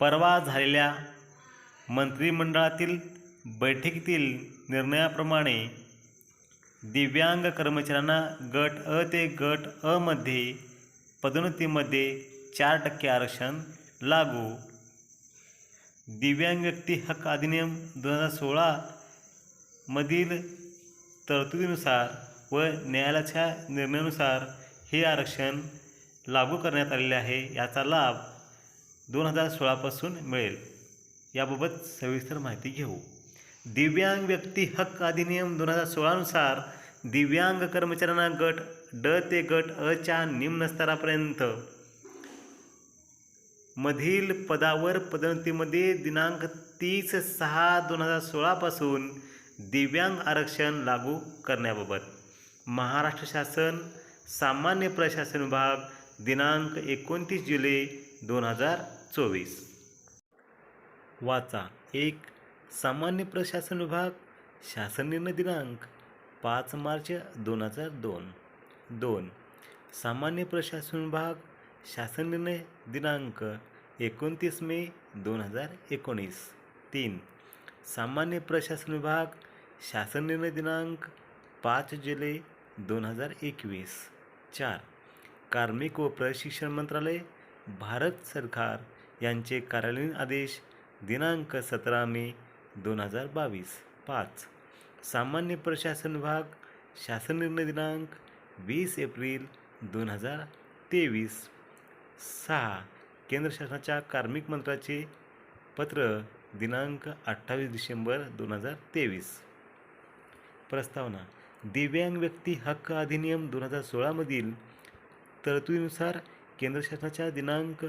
परवा झालेल्या मंत्रिमंडळातील बैठकीतील निर्णयाप्रमाणे दिव्यांग कर्मचाऱ्यांना गट अ ते गट अ मध्ये पदोन्नतीमध्ये चार टक्के आरक्षण लागू. दिव्यांग व्यक्ती हक्क अधिनियम दोन हजार सोळा मधील तरतुदीनुसार व न्यायालयाच्या निर्णयानुसार हे आरक्षण लागू करण्यात आलेले आहे. याचा लाभ दोन हजार सोळापासून मिळेल. याबाबत सविस्तर माहिती घेऊ. दिव्यांग व्यक्ती हक्क अधिनियम दोन हजार सोळानुसार दिव्यांग कर्मचाऱ्यांना गट ड ते गट अच्या निम्न स्तरापर्यंत. मधील पदावर पदोन्नतीमध्ये दिनांक तीस सहा दोन हजार सोळापासून दिव्यांग आरक्षण लागू करण्याबाबत. महाराष्ट्र शासन सामान्य प्रशासन विभाग दिनांक एकोणतीस जुलै दोन हजार चोवीस. वाचा. एक सामान्य प्रशासन विभाग शासन निर्णय दिनांक पाच मार्च दोन हजार दोन. दोन सामान्य प्रशासन विभाग शासन निर्णय दिनांक एकोणतीस मे दोन हजार एकोणीस. तीन सामान्य प्रशासन विभाग शासन निर्णय दिनांक पाच जुलै दोन हजार एकवीस. चार कार्मिक व प्रशिक्षण मंत्रालय भारत सरकार यांचे कार्यालयीन आदेश दिनांक सतरा मे दोन हजार बावीस. पाच. सामान्य प्रशासन विभाग शासन निर्णय दिनांक वीस एप्रिल दोन हजार तेवीस. सहा. केंद्र शासनाच्या कार्मिक मंत्र्याचे पत्र दिनांक अठ्ठावीस डिसेंबर दोन हजार तेवीस. प्रस्तावना. दिव्यांग व्यक्ती हक्क अधिनियम दोन हजार सोळामधील तरतुदीनुसार केंद्र शासनाच्या दिनांक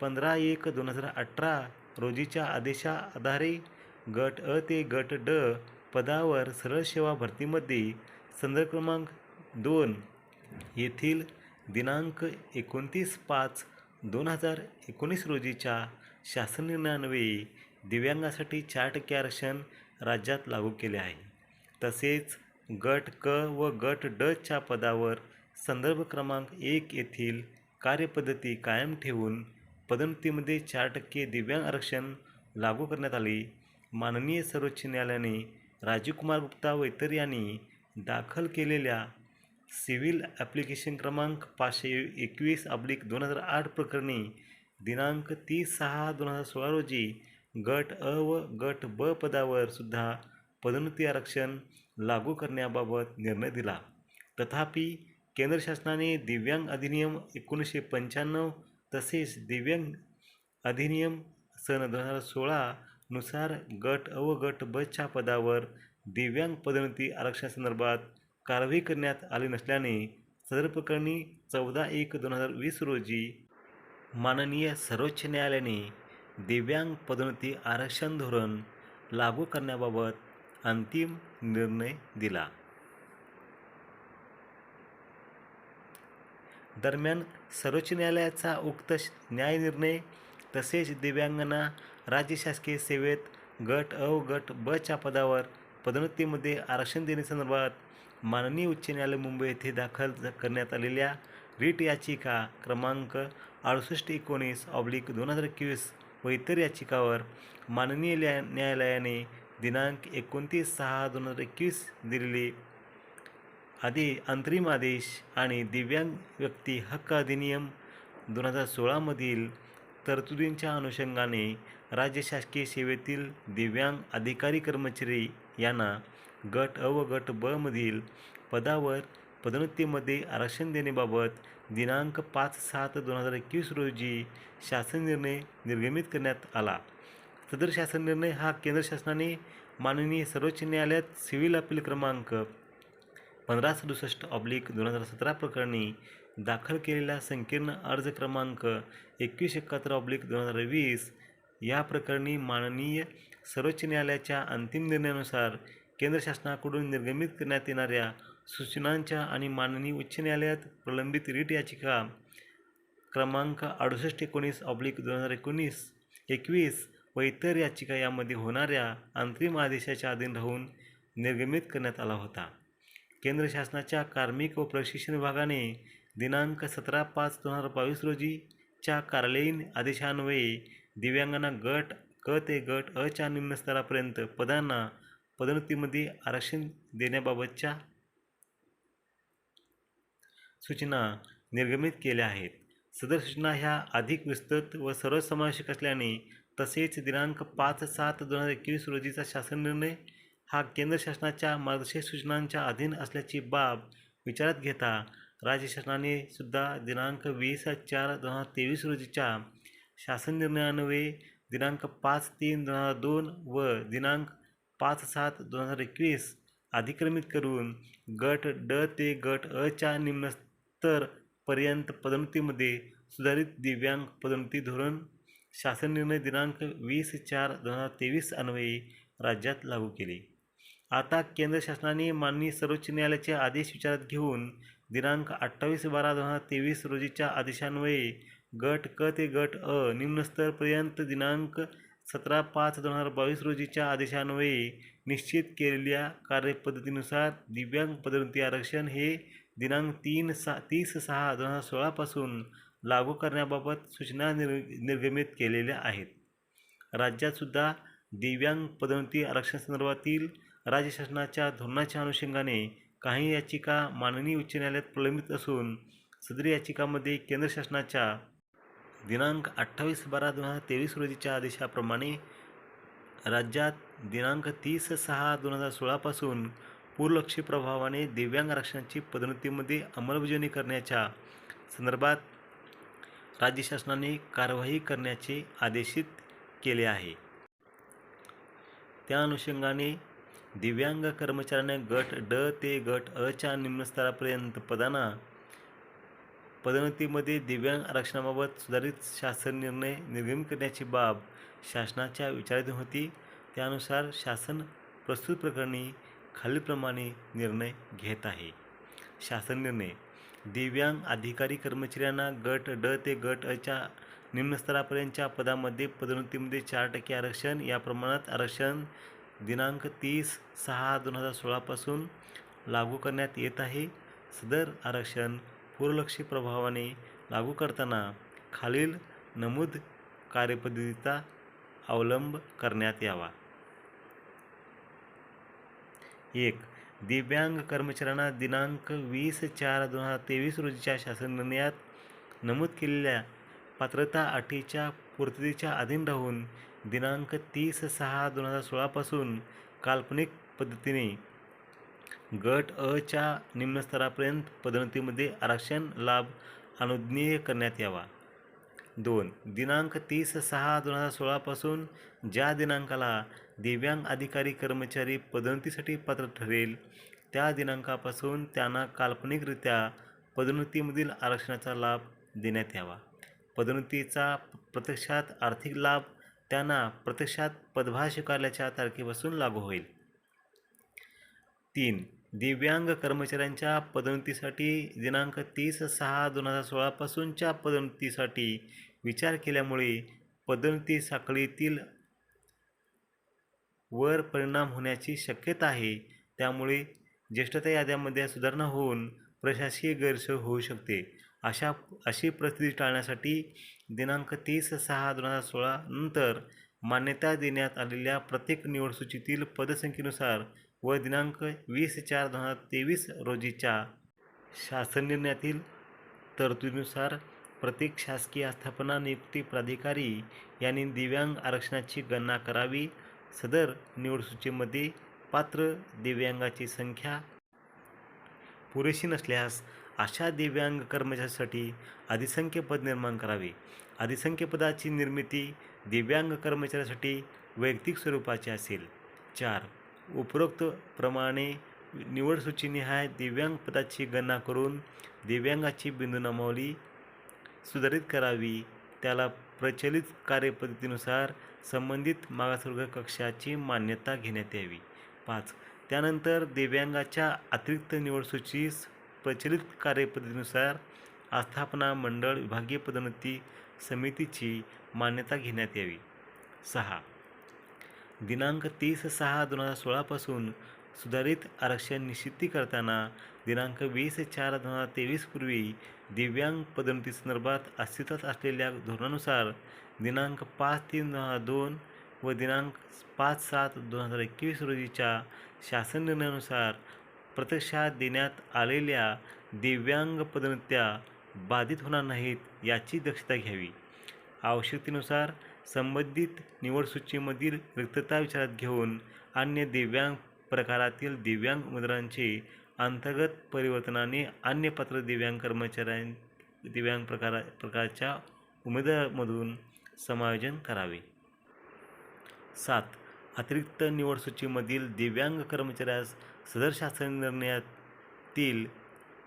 पंधरा एक दोन हजार अठरा रोजीच्या आदेशा आधारे गट अ ते गट ड पदावर सरळ सेवा भरतीमध्ये संदर्भ क्रमांक दोन येथील दिनांक एकोणतीस पाच दोन हजार एकोणीस रोजीच्या शासन निर्णयान्वये दिव्यांगासाठी चार टक्के आरक्षण राज्यात लागू केले आहे. तसेच गट क व गट ड च्या पदावर संदर्भ क्रमांक एक येथील कार्यपद्धती कायम ठेवून पदोन्नतीमध्ये चार टक्के दिव्यांग आरक्षण लागू करण्यात आले. माननीय सर्वोच्च न्यायालयाने राजीव कुमार गुप्ता व इतर यांनी दाखल केलेल्या सिव्हिल ॲप्लिकेशन क्रमांक पाचशे एकवीस अब्लिक दोन हजार आठ प्रकरणी दिनांक तीस सहा दोन हजार सोळा रोजी गट अ व गट ब पदावर सुद्धा पदोन्नती आरक्षण लागू करण्याबाबत निर्णय दिला. तथापि केंद्र शासनाने दिव्यांग अधिनियम एकोणीसशे पंच्याण्णव तसेच दिव्यांग अधिनियम सन दोन हजार सोळानुसार गट अव गट बसच्या पदावर दिव्यांग पदोन्नती आरक्षणासंदर्भात कारवाई करण्यात आली नसल्याने सदर प्रकरणी चौदा एक दोन हजार वीस रोजी माननीय सर्वोच्च न्यायालयाने दिव्यांग पदोन्नती आरक्षण धोरण लागू करण्याबाबत अंतिम निर्णय दिला. दरम्यान सर्वोच्च न्यायालयाचा उक्त न्यायनिर्णय तसेच दिव्यांगांना राज्य शासकीय सेवेत गट अ व गट बच्या पदावर पदोन्नतीमध्ये आरक्षण देण्यासंदर्भात माननीय उच्च न्यायालय मुंबई येथे दाखल करण्यात आलेल्या रीट याचिका क्रमांक अडुसष्ट एकोणीस ऑब्लिक दोन हजार एकवीस व इतर याचिकावर माननीय न्यायालयाने दिनांक एकोणतीस सहा दोन हजार एकवीस दिलेली आधी अंतरिम आदेश आणि दिव्यांग व्यक्ती हक्क अधिनियम दोन हजार सोळामधील तरतुदींच्या अनुषंगाने राज्य शासकीय सेवेतील दिव्यांग अधिकारी कर्मचारी यांना गट अ व गट ब मधील पदावर पदोन्नतीमध्ये आरक्षण देण्याबाबत दिनांक पाच सात दोन हजार एकवीस रोजी शासन निर्णय निर्गमित करण्यात आला. सदर शासन निर्णय हा केंद्र शासनाने माननीय सर्वोच्च न्यायालयात सिव्हिल अपील क्रमांक पंधरा सदुसष्ट ऑब्लिक दोन हजार सतरा प्रकरणी दाखल केलेला संकीर्ण अर्ज क्रमांक एकवीस एकाहत्तर ऑब्लिक दोन हजार वीस या प्रकरणी माननीय सर्वोच्च न्यायालयाच्या अंतिम निर्णयानुसार केंद्र शासनाकडून निर्गमित करण्यात येणाऱ्या सूचनांच्या आणि माननीय उच्च न्यायालयात प्रलंबित रीट याचिका क्रमांक अडुसष्ट एकोणीस ऑब्लिक दोन हजार एकोणीस एकवीस व इतर याचिका यामध्ये होणाऱ्या अंतरिम आदेशाच्या अधीन राहून निर्गमित करण्यात आला होता. केंद्र शासनाच्या कार्मिक व प्रशिक्षण विभागाने दिनांक सतरा पाच दोन हजार बावीस रोजीच्या कार्यालयीन आदेशान्वये दिव्यांगांना गट क ते गट अच्या निम्न स्तरापर्यंत पदांना पदोन्नतीमध्ये आरक्षण देण्याबाबतच्या सूचना निर्गमित केल्या आहेत. सदर सूचना ह्या अधिक विस्तृत व सर्वसमावेशक असल्याने तसेच दिनांक पाच सात दोन हजार एकवीस रोजीचा शासन निर्णय हा केंद्र शासनाच्या मार्गदर्शक सूचनांच्या अधीन असल्याची बाब विचारात घेता राज्य शासनाने सुद्धा दिनांक वीस चार दोन हजार तेवीस रोजीच्या शासन निर्णयान्वये दिनांक पाच तीन दोन हजार दोन व दिनांक पाच सात दोन हजार एकवीस अधिक्रमित करून गट ड ते गट अच्या च्या स्तर पर्यंत पदोन्नतीमध्ये सुधारित दिव्यांग पदोन्नती धोरण शासन निर्णय दिनांक वीस चार दोन हजार तेवीस अन्वये राज्यात लागू केले. आता केंद्र शासनाने माननीय सर्वोच्च न्यायालयाचे आदेश विचारात घेऊन दिनांक अठ्ठावीस बारा दोन हजार तेवीस रोजीच्या आदेशान्वये गट क ते गट अ निम्नस्तरपर्यंत दिनांक सतरा पाच दोन हजार बावीस रोजीच्या आदेशान्वये निश्चित केलेल्या कार्यपद्धतीनुसार दिव्यांग पदोन्नती आरक्षण हे दिनांक तीन सा तीस सहा दोन हजार सोळापासून लागू करण्याबाबत सूचना निर् निर्गमित केलेल्या आहेत. राज्यातसुद्धा दिव्यांग पदोन्नती आरक्षणासंदर्भातील राज्य शासनाच्या धोरणाच्या अनुषंगाने काही याचिका माननीय उच्च न्यायालयात प्रलंबित असून सदर याचिकामध्ये केंद्र शासनाच्या दिनांक अठ्ठावीस बारा दोन हजार तेवीस रोजीच्या आदेशाप्रमाणे राज्यात दिनांक तीस सहा दोन हजार सोळापासून पूरलक्षी प्रभावाने दिव्यांग आरक्षणाची पदोन्नतीमध्ये अंमलबजावणी करण्याच्या संदर्भात राज्य शासनाने कारवाई करण्याचे आदेशित केले आहे. त्या अनुषंगाने दिव्यांग कर्मचाऱ्यांना गट ड ते गट अच्या च्या निम्नस्तरापर्यंत पदांना पदोन्नतीमध्ये दिव्यांग आरक्षणाबाबत सुधारित शासन निर्णय निर्गमित करण्याची बाब शासनाच्या विचाराधीन होती. त्यानुसार शासन प्रस्तुत प्रकरणी खालीलप्रमाणे निर्णय घेत आहे. शासन निर्णय दिव्यांग अधिकारी कर्मचाऱ्यांना गट ड ते गट अच्या निम्नस्तरापर्यंतच्या पदामध्ये पदोन्नतीमध्ये चार टक्के आरक्षण या प्रमाणात आरक्षण दिनांक तीस सहा दोन हजार सोळापासून लागू करण्यात येत आहे. सदर आरक्षण पूर्वलक्षी प्रभावाने लागू करताना खालील नमूद कार्यपद्धतीचा अवलंब करण्यात यावा. एक दिव्यांग कर्मचाऱ्यांना दिनांक वीस चार दोन हजार तेवीस रोजीच्या शासन निर्णयात नमूद केलेल्या पात्रता अटीच्या पूर्ततेच्या अधीन राहून दिनांक तीस सहा दोन हजार सोळापासून काल्पनिक पद्धतीने गट अच्या च्या निम्नस्तरापर्यंत पदोन्नतीमध्ये आरक्षण लाभ अनुज्ञेय करण्यात यावा. दोन दिनांक तीस सहा दोन हजार सोळापासून ज्या दिनांकाला दिव्यांग अधिकारी कर्मचारी पदोन्नतीसाठी पात्र ठरेल त्या दिनांकापासून त्यांना काल्पनिकरित्या पदोन्नतीमधील आरक्षणाचा लाभ देण्यात यावा. पदोन्नतीचा प्रत्यक्षात आर्थिक लाभ त्यांना प्रत्यक्षात पदभार स्वीकारल्याच्या तारखेपासून लागू होईल. तीन दिव्यांग कर्मचाऱ्यांच्या पदोन्नतीसाठी दिनांक तीस सहा दोन हजार सोळापासूनच्या पदोन्नतीसाठी विचार केल्यामुळे पदोन्नती साखळीतील वर परिणाम होण्याची शक्यता आहे. त्यामुळे ज्येष्ठता याद्यामध्ये सुधारणा होऊन प्रशासकीय गैरसोय होऊ शकते. अशा अशी परिस्थिती टाळण्यासाठी दिनांक तीस सहा दोन हजार सोळा नंतर मान्यता देण्यात आलेल्या प्रत्येक निवडसूचीतील पदसंख्येनुसार व दिनांक वीस चार दोन हजार तेवीस रोजीच्या शासन निर्णयातील तरतुदीनुसार प्रत्येक शासकीय आस्थापना नियुक्ती प्राधिकारी यांनी दिव्यांग आरक्षणाची गणना करावी. सदर निवडसूचीमध्ये पात्र दिव्यांगाची संख्या पुरेशी नसल्यास अशा दिव्यांग कर्मचाऱ्यांसाठी अधिसंख्य पद निर्माण करावे. अधिसंख्य पदाची निर्मिती दिव्यांग कर्मचाऱ्यासाठी वैयक्तिक स्वरूपाची असेल. चार. उपरोक्त प्रमाणे निवडसूचीनिहाय दिव्यांग पदाची गणना करून दिव्यांगाची बिंदू नामावली सुधारित करावी. त्याला प्रचलित कार्यपद्धतीनुसार संबंधित मागासवर्ग कक्षाची मान्यता घेण्यात यावी. पाच. त्यानंतर दिव्यांगाच्या अतिरिक्त निवडसूचीस प्रचलित कार्यपद्धतीनुसार आस्थापना मंडळ विभागीय पदोन्नती समितीची मान्यता घेण्यात यावी. सहा. दिनांक तीस सहा दोन हजार सोळापासून सुधारित आरक्षण निश्चिती करताना दिनांक वीस चार दोन हजार तेवीसपूर्वी दिव्यांग पदोन्नतीसंदर्भात अस्तित्वात असलेल्या धोरणानुसार दिनांक पाच तीन दोन हजार दोन व दिनांक पाच सात दोन हजार एकवीस रोजीच्या शासन निर्णयानुसार प्रत्यक्षात देण्यात आलेल्या दिव्यांग पदोन्नत्या बाधित होणार नाहीत याची दक्षता घ्यावी. आवश्यकतेनुसार संबंधित निवडसूचीमधील रिक्तता विचारात घेऊन अन्य दिव्यांग प्रकारातील दिव्यांग उमेदवारांचे अंतर्गत परिवर्तनाने अन्य पात्र दिव्यांग कर्मचाऱ्यां दिव्यांग प्रकारा प्रकारच्या उमेदवारामधून समायोजन करावे. सात. अतिरिक्त निवडसूचीमधील दिव्यांग कर्मचाऱ्यास सदर शासन निर्णयातील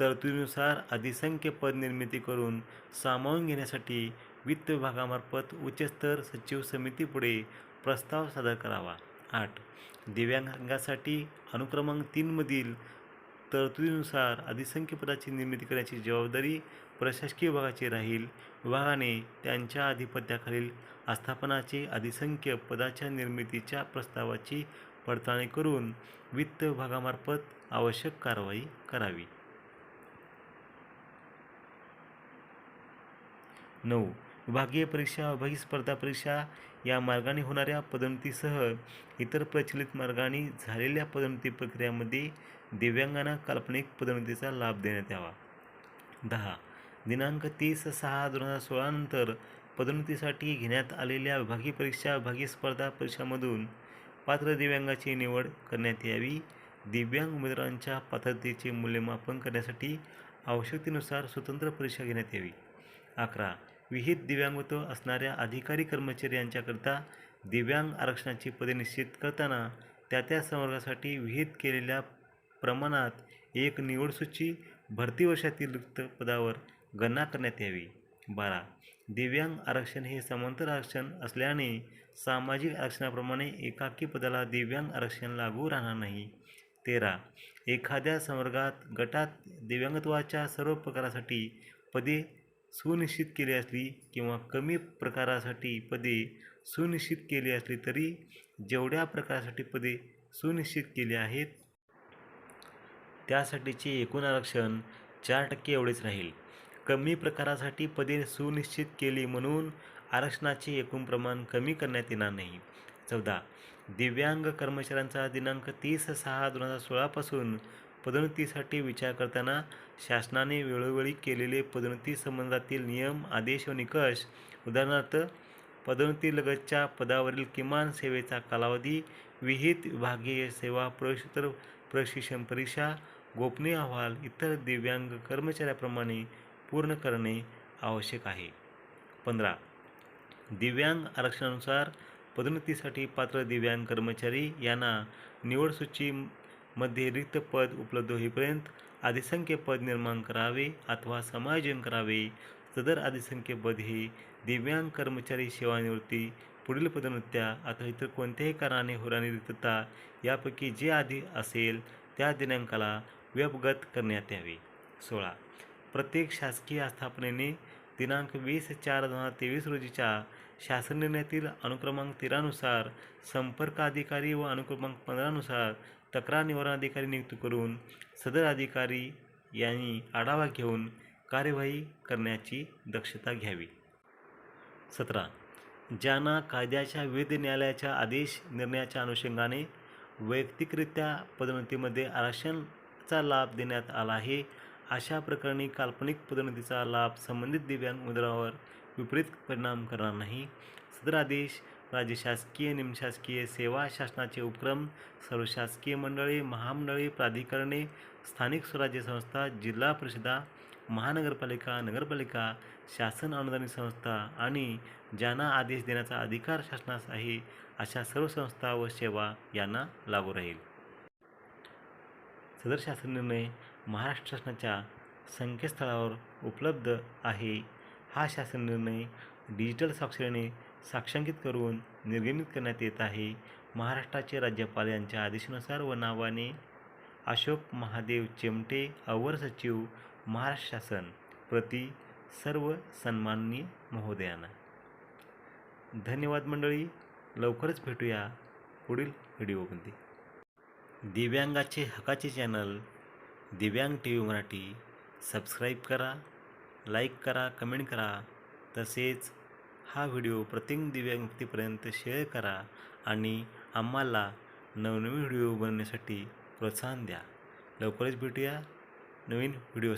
तरतुदीनुसार अधिसंख्य पद निर्मिती करून सामावून घेण्यासाठी वित्त विभागामार्फत उच्चस्तर सचिव समितीपुढे प्रस्ताव सादर करावा. आठ. दिव्यांगासाठी अनुक्रमांक तीनमधील तरतुदीनुसार अधिसंख्य पदाची निर्मिती करण्याची जबाबदारी प्रशासकीय विभागाची राहील. विभागाने त्यांच्या अधिपत्याखालील आस्थापनाचे अधिसंख्य पदाच्या निर्मितीच्या प्रस्तावाची पडताळणी करून वित्त विभागामार्फत आवश्यक कारवाई करावी. नऊ. विभागीय परीक्षा विभागीय स्पर्धा परीक्षा या मार्गाने होणाऱ्या पदोन्नतीसह इतर प्रचलित मार्गाने झालेल्या पदोन्नती प्रक्रियामध्ये दिव्यांगांना काल्पनिक पदोन्नतीचा लाभ देण्यात यावा. दहा. दिनांक तीस सहा दोन हजार सोळानंतर पदोन्नतीसाठी घेण्यात आलेल्या विभागीय परीक्षा विभागीय स्पर्धा परीक्षामधून पात्र दिव्यांगाची निवड करण्यात यावी. दिव्यांग उमेदवारांच्या पात्रतेचे मूल्यमापन करण्यासाठी आवश्यकतेनुसार स्वतंत्र परीक्षा घेण्यात यावी. अकरा. विहित दिव्यांगत्व असणाऱ्या अधिकारी कर्मचारी यांच्याकरता दिव्यांग आरक्षणाची पदे निश्चित करताना त्या त्या संवर्गासाठी विहित केलेल्या प्रमाणात एक निवडसूची भरती वर्षातील रिक्त पदावर गणना करण्यात यावी. बारा. दिव्यांग आरक्षण हे समांतर आरक्षण असल्याने सामाजिक आरक्षणाप्रमाणे एकाकी पदाला दिव्यांग आरक्षण लागू राहणार नाही. तेरा. एखाद्या संवर्गात गटात दिव्यांगत्वाच्या सर्व प्रकारासाठी पदे सुनिश्चित केली असली किंवा कमी प्रकारासाठी पदे सुनिश्चित केली असली तरी जेवढ्या प्रकारासाठी पदे सुनिश्चित केली आहेत त्यासाठीचे एकूण आरक्षण चार टक्के एवढेच राहील. कमी प्रकारासाठी पदे सुनिश्चित केली म्हणून आरक्षणाचे एकूण प्रमाण कमी करण्यात येणार नाही. चौदा. दिव्यांग कर्मचाऱ्यांचा दिनांक तीस सहा दोन हजार सोळापासून पदोन्नतीसाठी विचार करताना शासनाने वेळोवेळी केलेले पदोन्नती संबंधातील नियम आदेश व निकष उदाहरणार्थ पदोन्नतीलगतच्या पदावरील किमान सेवेचा कालावधी विहित विभागीय सेवा प्रवेशोत्तर प्रशिक्षण परीक्षा गोपनीय अहवाल इतर दिव्यांग कर्मचाऱ्याप्रमाणे पूर्ण करणे आवश्यक आहे. पंधरा दिव्यांग आरक्षणानुसार पदोन्नतीसाठी पात्र दिव्यांग कर्मचारी यांना निवड सूचीमध्ये रिक्त पद उपलब्ध होईपर्यंत अधिसंख्य पद निर्माण करावे अथवा समायोजन करावे. सदर अधिसंख्य पद हे दिव्यांग कर्मचारी सेवानिवृत्ती पुढील पदोन्नत्या अथवा इतर कोणत्याही कारणाने होणारी रिक्तता यापैकी जे आधी असेल त्या दिनांकाला व्यपगत करण्यात यावे. सोळा प्रत्येक शासकीय आस्थापनेने दिनांक वीस चार दोन हजार तेवीस रोजीच्या शासन निर्णयातील अनुक्रमांक तेरानुसार संपर्क अधिकारी व अनुक्रमांक पंधरानुसार तक्रार निवारण अधिकारी नियुक्त करून सदर अधिकारी यांनी आढावा घेऊन कार्यवाही करण्याची दक्षता घ्यावी. सतरा. ज्यांना कायद्याच्या विविध न्यायालयाच्या आदेश निर्णयाच्या अनुषंगाने वैयक्तिकरित्या पदोन्नतीमध्ये आरक्षणाचा लाभ देण्यात आला आहे अशा प्रकरणी काल्पनिक पदोन्नतीचा लाभ संबंधित दिव्यांग उमेदवारावर विपरीत परिणाम करणार नाही. सदर आदेश राज्य शासकीय निमशासकीय सेवा शासनाचे उपक्रम सर्व शासकीय मंडळे महामंडळे प्राधिकरणे स्थानिक स्वराज्य संस्था जिल्हा परिषदा महानगरपालिका नगरपालिका शासन अनुदानित संस्था आणि ज्यांना आदेश देण्याचा अधिकार शासनास आहे अशा सर्व संस्था व सेवा यांना लागू राहील. सदर शासन निर्णय महाराष्ट्र शासनाच्या संकेतस्थळावर उपलब्ध आहे. हा शासन निर्णय डिजिटल स्वाक्षरीने साक्षांकित करून निर्गमित करण्यात येत आहे. महाराष्ट्राचे राज्यपाल यांच्या आदेशानुसार व नावाने अशोक महादेव चिमटे अवर सचिव महाराष्ट्र शासन प्रति सर्व सन्माननीय महोदयांना. धन्यवाद मंडळी. लवकरच भेटूया पुढील व्हिडिओमध्ये. दिव्यांगाचे हकाचे channel Divyang T V Marathi subscribe करा लाईक करा कमेंट करा. तसेच हा व्हिडिओ प्रत्येक दिव्यांग व्यक्तीपर्यंत शेअर करा आणि आम्हाला नवनवीन व्हिडिओ बनवण्यासाठी प्रोत्साहन द्या. लवकरच भेटूया नवीन व्हिडिओ